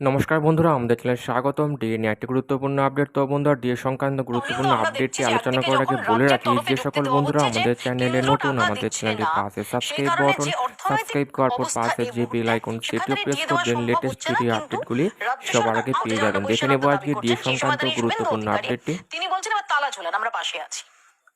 নমস্কার বন্ধুরা আমাদের চ্যানেলে স্বাগতম। ডিএ নিয়ে একটি গুরুত্বপূর্ণ আপডেট তো বন্ধুরা ডিএ সংক্রান্ত গুরুত্বপূর্ণ আপডেটটি আলোচনা করার আগে বলে রাখি যে সকল বন্ধুরা আমাদের চ্যানেলে নতুন আমাদের দিচ্ছে চ্যানেলটি পাশে সাবস্ক্রাইব বাটন সাবস্ক্রাইব করার পর পাশে যে বেল আইকন সেটিও প্রেস করবেন লেটেস্ট ভিডিও আপডেটগুলি সবার আগে পেয়ে যাবেন। দেখে নেব আজকে ডিএ সংক্রান্ত গুরুত্বপূর্ণ আপডেটটি তিনি বলছেন তালা ঝোলান আমরা পাশে আছি।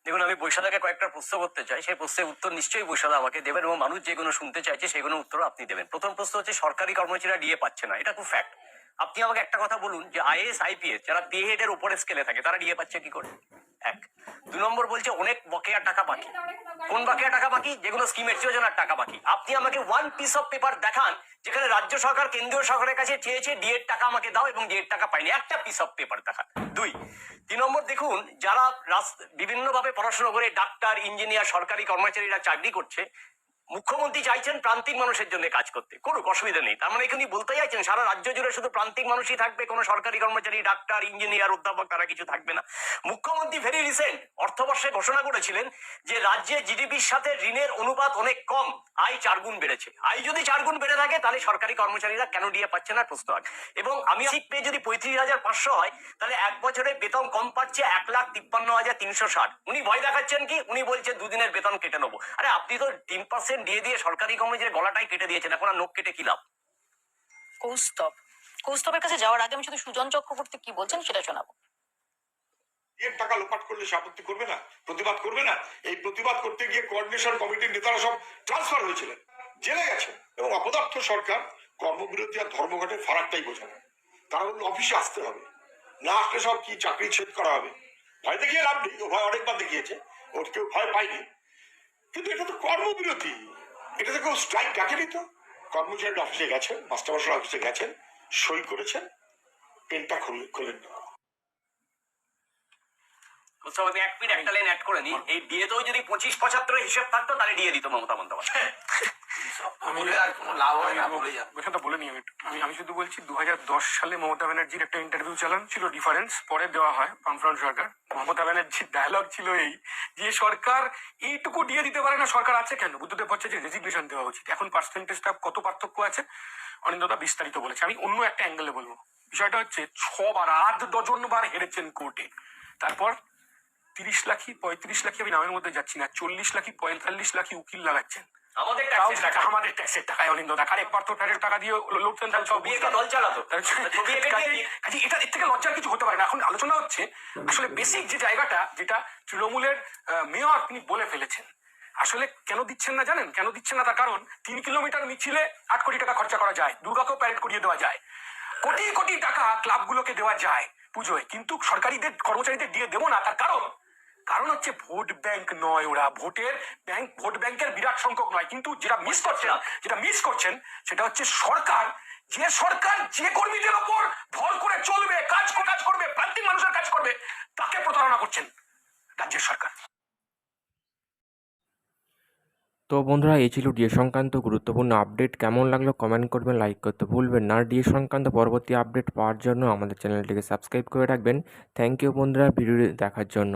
দেখুন, আমি বৈশাখাকে কয়েকটা প্রশ্ন করতে চাই। সেই প্রশ্নের উত্তর নিশ্চয়ই বৈশাখ আমাকে দেবেন এবং মানুষ যেগুলো শুনতে চাইছে সেগুলো উত্তর আপনি দেবেন। প্রথম প্রশ্ন হচ্ছে, সরকারি কর্মচারীরা ডিএ পাচ্ছে না। এটা খুব ফ্যাক্ট আপনি আমাকে একটা কথা বলুন যে আইএস আইপিএস যারা পে হেডের উপরে স্কেলে থাকে, তারা ডিএ পাচ্ছে কি করে? এক। দু নম্বর বলছে, অনেক বকেয়া টাকা বাকি। কোন বকেয়া টাকা বাকি? যেগুলো স্কিমের যোজনার টাকা বাকি। আপনি আমাকে ওয়ান পিস অফ পেপার দেখান, যেখানে রাজ্য সরকার কেন্দ্রীয় সরকারের কাছে চেয়েছে, ডিএর টাকা আমাকে দাও এবং ডিএর টাকা পাইনি। একটা পিস অফ পেপার দেখান। দুই তিন নম্বর দেখুন যারা বিভিন্নভাবে পড়াশোনা করে ডাক্তার ইঞ্জিনিয়ার সরকারি কর্মচারীরা চাকরি করছে মুখ্যমন্ত্রী চাইছেন প্রান্তিক মানুষের জন্য কাজ করতে। করুক, অসুবিধা নেই। তার মানে এখানে বলতে চাইছেন, সারা রাজ্য জুড়ে শুধু প্রান্তিক মানুষই থাকবে, কোনো সরকারি কর্মচারী, ডাক্তার, ইঞ্জিনিয়ার, অধ্যাপক, তারা কিছু থাকবে না। মুখ্যমন্ত্রী ভেরি রিসেন্ট অর্থবর্ষে ঘোষণা করেছিলেন যে রাজ্যে জিডিপির সাথে ঋণের অনুপাত অনেক কম। আয় চার গুণ বেড়েছে। আয় যদি চার গুণ বেড়ে থাকে, তাহলে সরকারি কর্মচারীরা কেন ডিএ পাচ্ছে না, প্রশ্ন এবং আমি ঠিক পেয়ে যদি পঁয়ত্রিশ হাজার পাঁচশো হয়, তাহলে এক বছরে বেতন কম পাচ্ছে এক লাখ তিপ্পান্ন হাজার তিনশো ষাট। উনি ভয় দেখাচ্ছেন কি? উনি বলছেন দুদিনের বেতন কেটে নেব। আরে, আপনি তো তিন পার্সেন্ট দিয়ে দিয়ে সরকারি কর্মচারীর গলাটাই কেটে দিয়েছেন। এখন আর নোক কেটে কি লাভ? কৌস্তব। কৌস্তবের কাছে যাওয়ার আগে আমি শুধু সুজন চক্রবর্তী কি বলছেন সেটা শোনাবো। এর টাকা লোপাট করলে সে আপত্তি করবে না? প্রতিবাদ করবে না? এই প্রতিবাদ করতে গিয়ে কোঅর্ডিনেশন কমিটির নেতারা সব ট্রান্সফার হয়েছিলেন। জেলে গেছেন। এবং অপদার্থ সরকার কর্মবিরতি আর ধর্মঘটের ফারাকটাই বোঝে না। তারা বলল অফিসে আসতে হবে। না আসলে সব কি চাকরি ছেদ করা হবে? ভয় দেখিয়ে লাভ নেই। ও ভয় অনেকবার দেখিয়েছে। ওর কেউ ভয় পায়নি। কিন্তু এটা তো কর্মবিরতি। এটা তো কেউ স্ট্রাইক ডাকেনি তো? কর্মচারী অফিসে গেছেন মাস্টারমশাই অফিসে গেছেন সই করেছেন পেনটা খুলে খোলেন না। আমি এক মিনিট একটা লাইন অ্যাড করে নিই। এই ডিএতেও যদি পঁচিশ পঁচাত্তর হিসেব থাকতো তাহলে দিয়ে দিত মমতা বন্দ্যোপাধ্যায়। আমি আর কোনো লাভ হয় না বলে যা বলে আমি আমি শুধু বলছি দুই হাজার দশ সালে মমতা ব্যানার্জির একটা ইন্টারভিউ চালান ছিল ডিফারেন্স পরে দেওয়া হয় বামফ্রন্ট সরকার। মমতা ব্যানার্জির ডায়লগ ছিল এই যে, সরকার এইটুকু দিয়ে দিতে পারে না, সরকার আছে কেন? বুদ্ধদেব ভট্টাচার্য যে রেজিগনেশন দেওয়া উচিত। এখন পার্সেন্টেজটা কত পার্থক্য আছে? অনিন্দতা বিস্তারিত বলেছে। আমি অন্য একটা অ্যাঙ্গেলে বলব। বিষয়টা হচ্ছে, ছবার আধ ডজন বার হেরেছেন কোর্টে। তারপর তিরিশ লাখি পঁয়ত্রিশ লাখি আমি নামের মধ্যে যাচ্ছি না, চল্লিশ লাখি পঁয়তাল্লিশ লাখি উকিল লাগাচ্ছেন। আমাদের ট্যাক্সের টাকা টাকা। আমাদের ট্যাক্সের টাকায় অনিন্দ টাকা একবার তো ট্যাক্সের টাকা দিয়ে লড়ছেন তাহলে ছবি এঁকে দল চালাতো। ছবি এঁকে কাজে এটা এর থেকে লজ্জার কিছু হতে পারে না। এখন আলোচনা হচ্ছে আসলে বেসিক যে জায়গাটা যেটা তৃণমূলের মেয়র তিনি বলে ফেলেছেন। আসলে কেন দিচ্ছেন না জানেন? কেন দিচ্ছেন না তার কারণ তিন কিলোমিটার মিছিলে আট কোটি টাকা খরচা করা যায় দুর্গাকেও প্যারেড করিয়ে দেওয়া যায়। কোটি কোটি টাকা ক্লাবগুলোকে দেওয়া যায় পুজোয় কিন্তু সরকারিদের কর্মচারীদের দিয়ে দেবো না তার কারণ কারণ হচ্ছে ভোট ব্যাংক নয় ওরা। ভোটের ব্যাংক, ভোট ব্যাংকের বিরাট সংখ্যক নয়। কিন্তু যেটা মিস করছেন যেটা মিস করছেন, সেটা হচ্ছে সরকার। যে সরকার যে কর্মীদের ওপর ভর করে চলবে, কাজ কাজ করবে, প্রান্তিক মানুষের কাজ করবে, তাকে প্রতারণা করছেন রাজ্যের সরকার। তো বন্ধুরা, এই ছিল ডিএ সংক্রান্ত গুরুত্বপূর্ণ আপডেট। কেমন লাগল কমেন্ট করবেন, লাইক করতে ভুলবেন না। ডিএ সংক্রান্ত পরবর্তী আপডেট পাওয়ার জন্য আমাদের চ্যানেলটিকে সাবস্ক্রাইব করে রাখবেন। থ্যাংক ইউ বন্ধুরা ভিডিও দেখার জন্য।